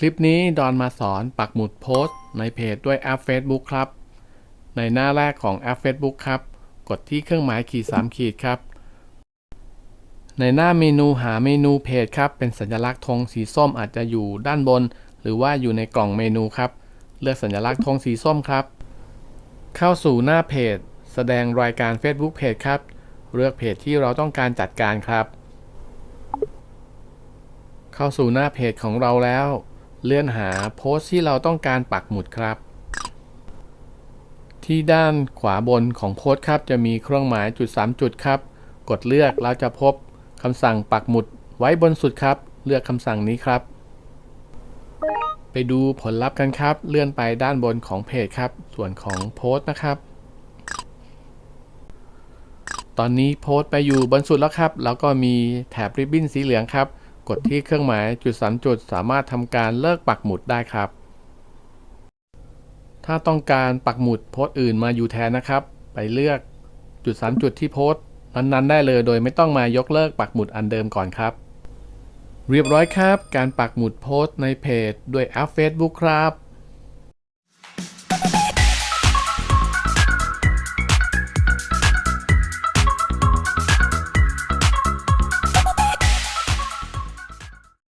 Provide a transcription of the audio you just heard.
คลิปนี้ดอนมาสอนปักหมุดโพสต์ในเพจด้วยแอป Facebook ครับ ในหน้าแรกของแอป Facebook ครับ กดที่เครื่องหมายขีด3ขีดครับ ในหน้าเมนูหาเมนูเพจครับ เป็นสัญลักษณ์ธงสีส้มอาจจะอยู่ด้านบน หรือว่าอยู่ในกล่องเมนูครับ เลือกสัญลักษณ์ธงสีส้มครับ เข้าสู่หน้าเพจ แสดงรายการ Facebook เพจครับ เลือกเพจที่เราต้องการจัดการครับ เข้าสู่หน้าเพจของเราแล้ว เลื่อนหาโพสต์ที่เราต้องการปักหมุดครับ ที่ด้านขวาบนของโพสต์ครับจะมีเครื่องหมายจุด 3 จุดครับ กดเลือกเราจะพบคำสั่งปักหมุดไว้บนสุดครับ เลือกคำสั่งนี้ครับ ไปดูผลลัพธ์กันครับ เลื่อนไปด้านบนของเพจครับ ส่วนของโพสต์นะครับ ตอนนี้โพสต์ไปอยู่บนสุดแล้วครับ แล้วก็มีแถบริบบิ้นสีเหลืองครับ กดที่เครื่องหมายจุด3จุดสามารถทำการเลิกปักหมุดได้ครับ ถ้าต้องการปักหมุดโพสต์อื่นมาอยู่แทนนะครับ ไปเลือกจุด3จุดที่โพสต์นั้นๆได้เลยโดยไม่ต้องมายกเลิกปักหมุดอันเดิมก่อนครับ เรียบร้อยครับ การปักหมุดโพสต์ในเพจด้วยแอป Facebook ครับ